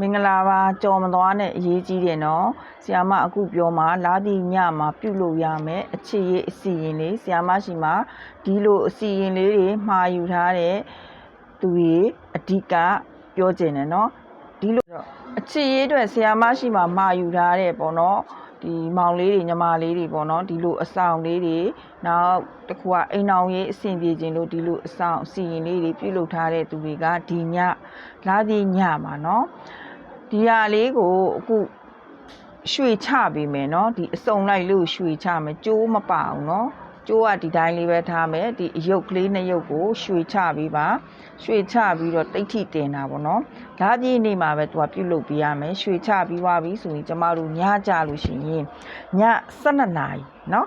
မင်္ဂလာပါကြော်မသွားနဲ့အရေးကြီးတယ်နော်ဆီယာမအခုပြောမှာလာသည့်ညမှာပြုလုပ်ရမယ်အခြေရေးအစီရင်လေးဆီယာမရှိမှာဒီလိုအစီရင်လေးတွေမှာယူထားတဲ့သူတွေအဓိကပြောချင်တယ်နော်ဒီလိုတော့အခြေရေးအတွက်ဆီယာမရှိမှာမှာယူထားတဲ့ပေါ့နော်ဒီမောင်လေးတွေညီမလေးတွေပေါ့နော်ဒီလိုအဆောင်လေးတွေနောက်တစ်ခုကအိမ်အောင်ရေးအဆင်ပြေခြင်းလို့ဒီလိုအဆောင်အစီရင်လေးတွေပြုလုပ်ထားတဲ့သူတွေကဒီညလာသည့်ညမှာနော် ဒီဟာလေးကိုအခုရွှေချပေးမယ်နော်ဒီအစုံလိုက်လို့ရွှေချမယ်ကြိုးမပအောင်နော်ကြိုးကဒီတိုင်းလေးပဲထားမယ်ဒီအယုတ်ကလေးနှစ်ယုတ်ကိုရွှေချပြီးပါရွှေချပြီးတော့တိတ်ထိတင်တာပေါ့နော်ဒါပြည့်နေမှာပဲသူကပြုတ်လုပ်ပေးရမယ်ရွှေချပြီးွားပြီဆိုရင်ကျမတို့ညကြလို့ရှိရင်ည12နာရီနော်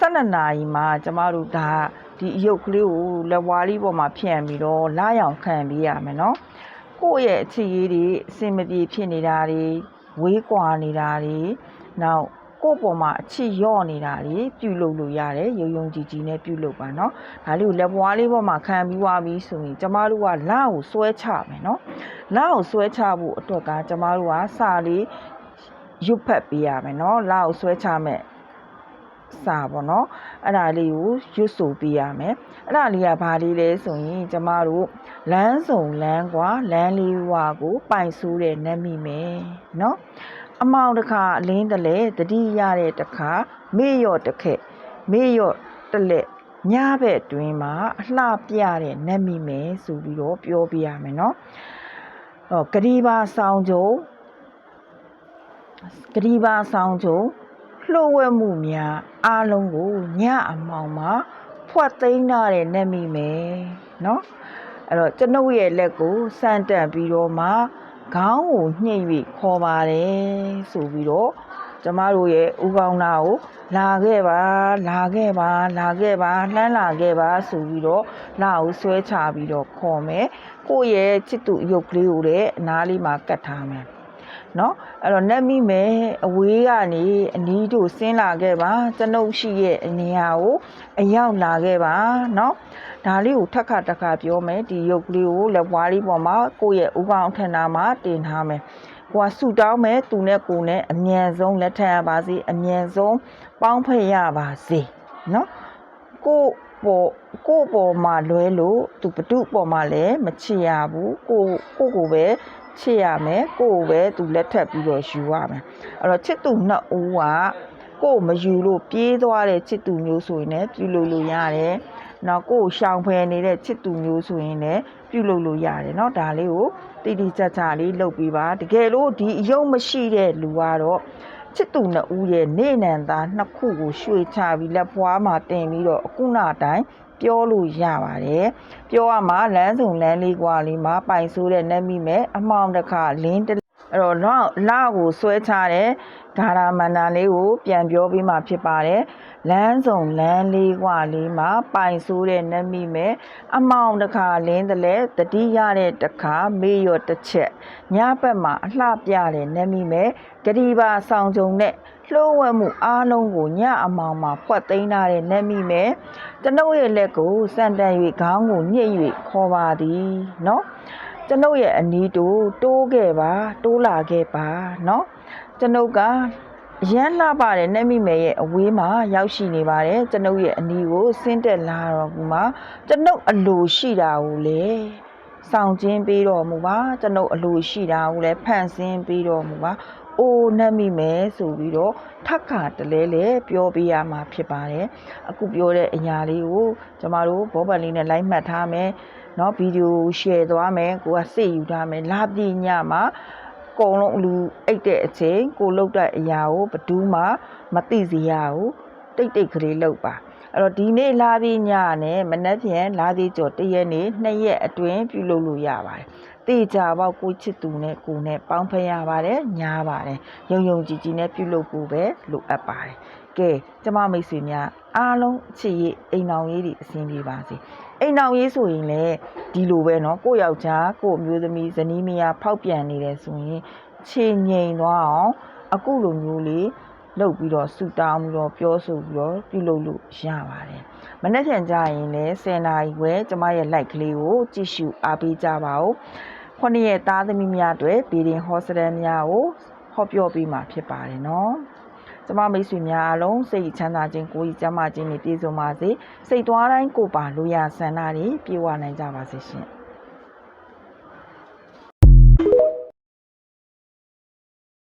12နာရီမှာကျမတို့ဒါဒီအယုတ်ကလေးကိုလက်ဝါးလေးပေါ်မှာဖြန့်ပြီးတော့လာရောင်ခံပေးရမယ်နော် ကိုယ့်ရဲ့အခြေရေးတွေအစင်မပြေဖြစ်နေတာတွေဝေးကွာနေတာတွေနောက်ကိုယ့်ပေါ်မှာအချစ်ရော့နေတာတွေပြုလုပ်လို့ရတယ်ရုံရုံကြည်ကြည်နဲ့ပြုလုပ်ပါเนาะဒါလေးကိုလက်ပွားလေးပေါ်မှာခံပြီးွားပြီးဆိုရင်ကျမတို့ကလာကိုဆွဲချမယ်เนาะလာကိုဆွဲချဖို့အတွက်ကကျမတို့ကစာလေးရွတ်ဖတ်ပေးရမယ်เนาะလာကိုဆွဲချမယ် စာပေါ့နော်အဲ့ဒါလေးကိုရွတ်ဆိုပေးရမယ်အဲ့ဒါလေးကဘာလေးလဲဆိုရင်ကျမတို့လမ်းစုံလမ်းကွာလမ်းလေးဝါကို ပိုင်ဆိုးတဲ့နတ်မိမယ်နော်အမောင်တခါအလင်းတလဲတတိရတဲ့တခါမေ့ရော့တခက်မေ့ရော့တလက်ညဘက်တွင်မှာအလှပြတဲ့နတ်မိမယ်ဆိုပြီးတော့ပြောပြရမယ်နော်ဟောကတိပါဆောင်ကြုံကတိပါဆောင်ကြုံ လှုပ်ဝက်မှုများအားလုံးကိုညအမောင်မှာဖွက်သိမ်းထားတဲ့နတ်မိမယ်နော်အဲ့တော့ကျွန်ုပ်ရဲ့လက်ကိုစမ်းတက်ပြီးတော့မှခေါင်းကိုညှိ၍ခေါ်ပါတယ်ဆိုပြီးတော့ကျမတို့ရဲ့ဥကောင်းသားကိုလာခဲ့ပါလာခဲ့ပါလာခဲ့ပါလှမ်းလာခဲ့ပါဆိုပြီးတော့လာကိုဆွဲချပြီးတော့ခေါ်မယ်ကိုယ့်ရဲ့ချစ်သူအယုတ်ကလေးကိုလည်းအနားလေးမှာကတ်ထားမယ် နော်အဲ့တော့နတ်မိမယ်အဝေးကနေအနီးတို့ဆင်းလာခဲ့ပါကျွန်ုပ်ရှိရဲ့အနေဟာကိုအရောက်လာခဲ့ပါနော်ဒါလေးကိုထက်ခါတက်ခါပြောမယ်ဒီရုပ်ကလေးကိုလက်ဝါးလေးပေါ်မှာကိုယ့်ရဲ့ဥကောင်းထဏမှာတင်ထားမယ်။ကိုကဆူတောင်းမယ်သူနဲ့ကိုနဲ့အမြန်ဆုံးလက်ထပ်ရပါစေအမြန်ဆုံးပေါင်းဖက်ရပါစေနော်။ကိုပေါ်ကိုပေါ်မှာလွဲလို့သူဘတုပေါ်မှာလည်းမချစ်ရဘူးကိုကိုကိုပဲ ချစ်ရမယ်ကိုကိုပဲသူလက်ထပ်ပြီးတော့ယူရမယ်။အဲ့တော့ချစ်သူနှစ်ဦးကကိုမယူလို့ပြေးသွားတဲ့ချစ်သူမျိုးဆိုရင်လည်းပြုလုပ်လို့ရတယ်။ နောက်ကိုယ်ရှောင်ဖယ်နေတဲ့ချစ်သူမျိုးဆိုရင်လည်းပြုလုပ်လို့ရတယ်เนาะဒါလေးကိုတိတိကျကျလေးလုပ်ပြီးပါတကယ်လို့ဒီအယုံမရှိတဲ့လူကတော့ချစ်သူနှစ်ဦးရဲ့နေနံသားနှစ်ခုကိုရွှေချပြီးလက်ဖွားမှာတင်ပြီးတော့အခုနအတိုင်း ပြောလို့ရပါတယ်ပြောရမှာလမ်းစုံလမ်းလေးကွာလေးမှာပိုင်ဆိုးတဲ့နတ်မိမဲ့အမောင်တစ်ခါလင်းတ အဲ့တော့နောက်လာကိုဆွဲချတဲ့ဂါရာမန္တန်လေးကိုပြန်ပြောပြီးမှဖြစ်ပါတယ်လမ်းစုံလမ်းလေးကွာလေးမှာပိုင်ဆိုးတဲ့နတ်မိမဲ့အမောင်တစ်ခါလင်းတလဲတတိရတဲ့တစ်ခါမေးရောတစ်ချက်ညဘက်မှာအလှပြတဲ့နတ်မိမဲ့ဂရီပါဆောင်ကြုံနဲ့လှိုးဝဲမှုအားလုံးကိုညအမောင်မှာဖွက်သိမ်းထားတဲ့နတ်မိမဲ့ကျွန်ုပ်ရဲ့လက်ကိုစံတန်၍ခေါင်းကိုညှိ၍ခေါ်ပါသည်เนาะ ကျွန်ုပ်ရဲ့အနီးတို့တိုးခဲ့ပါတိုးလာခဲ့ပါเนาะကျွန်ုပ်ကအရန်လှပါတယ်နှက်မိမယ်ရဲ့အဝေးမှာရောက်ရှိနေပါတယ်ကျွန်ုပ်ရဲ့အနီးကိုဆင်းတက်လာတော့ဘူးမှာကျွန်ုပ်အလိုရှိတာကိုလေဆောင်ကျင်းပေးတော်မူပါကျွန်ုပ်အလိုရှိတာကိုလည်းဖန်ဆင်းပေးတော်မူပါအိုးနှက်မိမယ်ဆိုပြီးတော့ထပ်ခါတလဲလဲပြောပေးရမှာဖြစ်ပါတယ်အခုပြောတဲ့အရာလေးကိုကျမတို့ဘောပန်လေးနဲ့လိုက်မှတ်ထားမယ် เนาะဗီဒီယို share သွားမယ်ကိုကစိတ်ယူထားမယ်လာပြညမှာအကုန်လုံးလူအိတ်တဲ့အချိန်ကိုလုတ်တဲ့အရာကိုဘယ်သူမှမသိစေရဘူးတိတ်တိတ်ကလေးလုတ်ပါအဲ့တော့ဒီနေ့လာပြီးညနဲ့မနက်ဖြန်လာပြီးကြော်တရက်နေ့နှစ်ရက်အတွင်းပြုလုပ်လို့ရပါတယ်တေချာပေါက်ကိုချစ်သူနဲ့ကိုနဲ့ပေါင်းဖက်ရပါတယ်ညားပါတယ်ယုံယုံကြည်ကြည်နဲ့ပြုလုပ်ဖို့ပဲလိုအပ်ပါတယ်ကဲကျမမိတ်ဆွေများ အားလုံးချစ်ရေးအိမ်အောင်ရေးတွေအဆင်ပြေပါစေအိမ်အောင်ရေးဆိုရင်လည်းဒီလိုပဲเนาะကိုယ့်ယောက်ျားကိုယ့်အမျိုးသမီးဇနီးမယားဖောက်ပြန်နေတယ်ဆိုရင်ခြေငိမ်သွားအောင်အခုလိုမျိုးလေးလုပ်ပြီးတော့ဆူတောင်းပြီးတော့ပြောဆိုပြီးတော့ပြုလုပ်လို့ရပါတယ်မနေ့ကကြရင်လည်း10နာရီခွဲကျမရဲ့ like ကလေးကိုကြည့်ရှုအားပေးကြပါဦး ခုနှစ်ရဲ့သားသမီးများအတွက်ဘီဒင်ဟောစတန်များကိုဟောပြောပေးမှာဖြစ်ပါတယ်နော် ကျမမိတ်ဆွေများအားလုံးစိတ်ချမ်းသာခြင်းကိုယ်ကြီးကျန်းမာခြင်းနဲ့ပြည့်စုံပါစေစိတ်သွားတိုင်းကိုယ်ပါလူရဆန္ဒတွေပြေဝနိုင်ကြပါစေရှင်